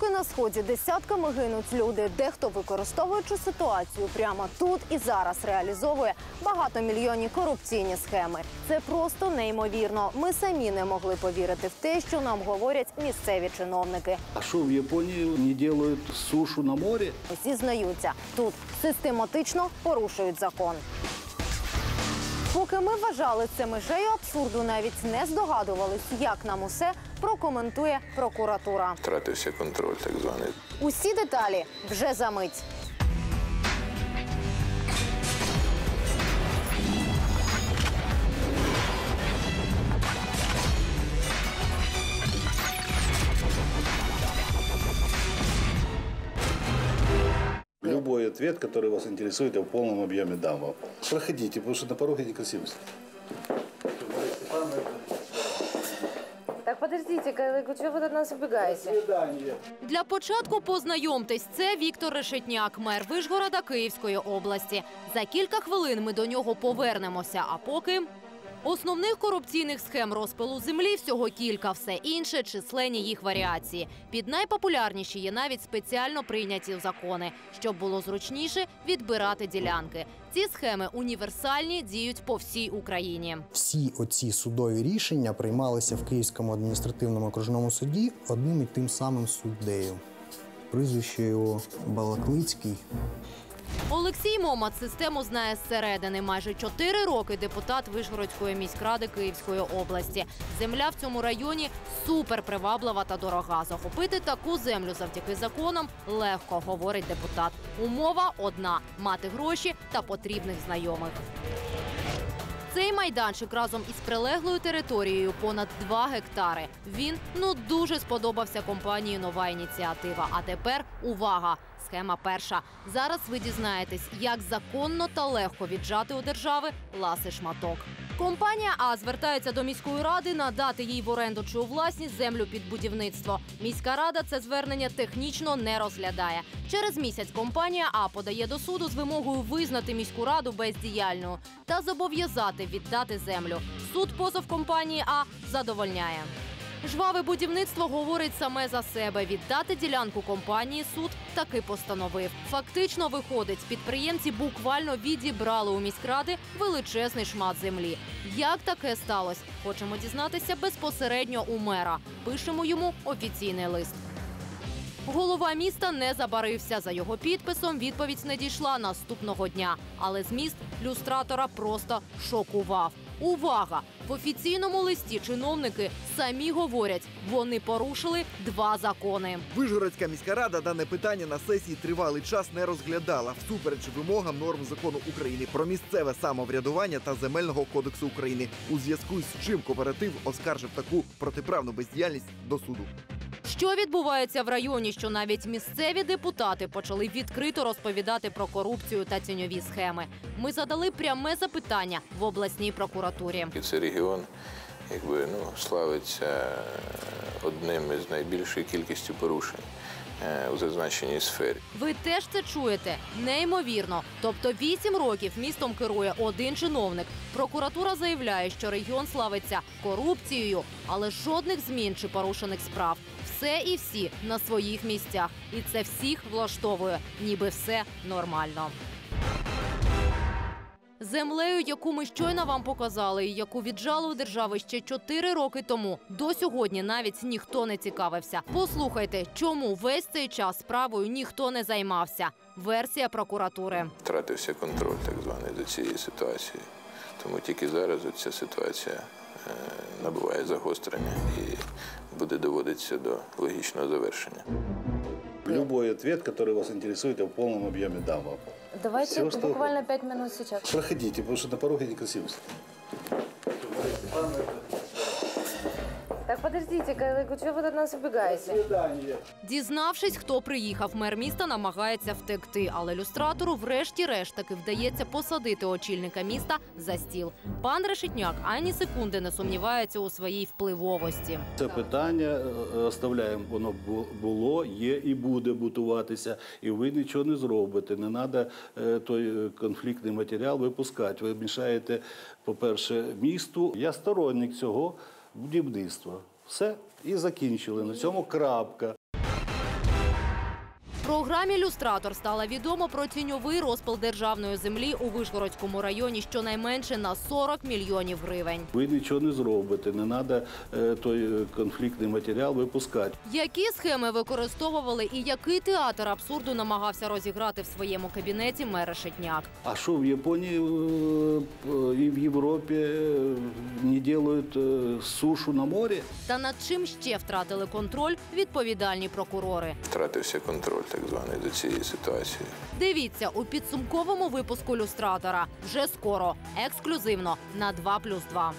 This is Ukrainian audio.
Поки на сході десятками гинуть люди, дехто використовуючи ситуацію прямо тут і зараз реалізовує багатомільйонні корупційні схеми. Це просто неймовірно. Ми самі не могли повірити в те, що нам говорять місцеві чиновники. А что, в Японии не делают сушу на море? Зізнаються, тут систематично порушують закон. Поки ми вважали це межею абсурду, навіть не здогадувались, як нам усе прокоментує прокуратура. Втратився контроль, так званий. Усі деталі вже за мить. ответ, который вас интересует, я в полном объеме дам вам. Проходите, потому что на пороге некрасиво. Так подождите, чего вы от нас убегаете? Для початку познайомтесь. Це Віктор Решетняк, мер Вишгорода Київської області. За кілька хвилин ми до нього повернемося. А поки основних корупційних схем розпилу землі всього кілька, все інше численні їх варіації. Під найпопулярніші є навіть спеціально прийняті закони, щоб було зручніше відбирати ділянки. Ці схеми універсальні, діють по всій Україні. всі оці судові рішення приймалися в Київському адміністративному окружному суді одним і тим самим суддею. Прізвище його Балаклицький. Олексій Момат систему знає зсередини. Майже чотири роки депутат Вишгородської міськради Київської області. Земля в цьому районі супер приваблива та дорога. Захопити таку землю завдяки законам легко, говорить депутат. Умова одна мати гроші та потрібних знайомих. Цей майданчик разом із прилеглою територією понад 2 гектари. Він ну дуже сподобався компанії Нова ініціатива. А тепер увага! Схема перша. Зараз ви дізнаєтесь, як законно та легко віджати у держави ласи шматок. Компанія А звертається до міської ради надати їй в оренду чи у власність землю під будівництво. Міська рада це звернення технічно не розглядає. Через місяць компанія А подає до суду з вимогою визнати міську раду бездіяльною та зобов'язати віддати землю. Суд позов компанії А задовольняє. Жваве будівництво говорить саме за себе. Віддати ділянку компанії суд таки постановив. Фактично виходить, підприємці буквально відібрали у міськради величезний шмат землі. Як таке сталося? Хочемо дізнатися безпосередньо у мера. Пишемо йому офіційний лист. Голова міста не забарився. За його підписом відповідь не дійшла наступного дня. Але зміст люстратора просто шокував. Увага! В офіційному листі чиновники самі говорять, вони порушили два закони. Вижгородська міська рада дане питання на сесії тривалий час не розглядала, всупереч вимогам норм закону України про місцеве самоврядування та земельного кодексу України, у зв'язку з чим кооператив оскаржив таку протиправну бездіяльність до суду. Що відбувається в районі, що навіть місцеві депутати почали відкрито розповідати про корупцію та тіньові схеми? Ми задали пряме запитання в обласній прокуратурі. І це регіон, якби ну славиться одним із найбільшою кількістю порушень е, у зазначеній сфері. Ви теж це чуєте? Неймовірно. Тобто вісім років містом керує один чиновник. Прокуратура заявляє, що регіон славиться корупцією, але жодних змін чи порушених справ. Все і всі на своїх місцях, і це всіх влаштовує, ніби все нормально. Землею, яку ми щойно вам показали, і яку віджали у держави ще чотири роки тому, до сьогодні навіть ніхто не цікавився. Послухайте, чому весь цей час справою ніхто не займався. Версія прокуратури. Втратився контроль, так званий, за цією ситуацією. Тому тільки зараз ця ситуація набуває загострення і буде доводитися до логічного завершення. Любой ответ, который вас интересует, я в полном объеме дам вам. Давайте Всё, что буквально пять минут сейчас. Проходите, потому что на пороге некрасиво. Так подождите, чего вы от нас убегаете? Дізнавшись, хто приїхав, мер міста намагається втекти, але люстратору, врешті-решт, таки вдається посадити очільника міста за стіл. Пан Решетняк ані секунди не сумнівається у своїй впливовості. Це питання е, оставляємо, воно бу- було, є і буде бутуватися, і ви нічого не зробите. Не треба той е, конфліктний матеріал випускати. Ви мішаєте, по-перше, місту. Я сторонник цього будівництва. Все, і закінчили. На цьому крапка. Програмі Люстратор стало відомо про тіньовий розпил державної землі у Вишгородському районі щонайменше на 40 мільйонів гривень. Ви нічого не зробите, не треба той е, конфліктний матеріал випускати. Які схеми використовували і який театр абсурду намагався розіграти в своєму кабінеті мер Решетняк? А що в Японії е, і в Європі е, не роблять е, сушу на морі? Та над чим ще втратили контроль відповідальні прокурори? Втратився контроль так званий до цієї ситуації. Дивіться у підсумковому випуску люстратора вже скоро, ексклюзивно на 2+,2.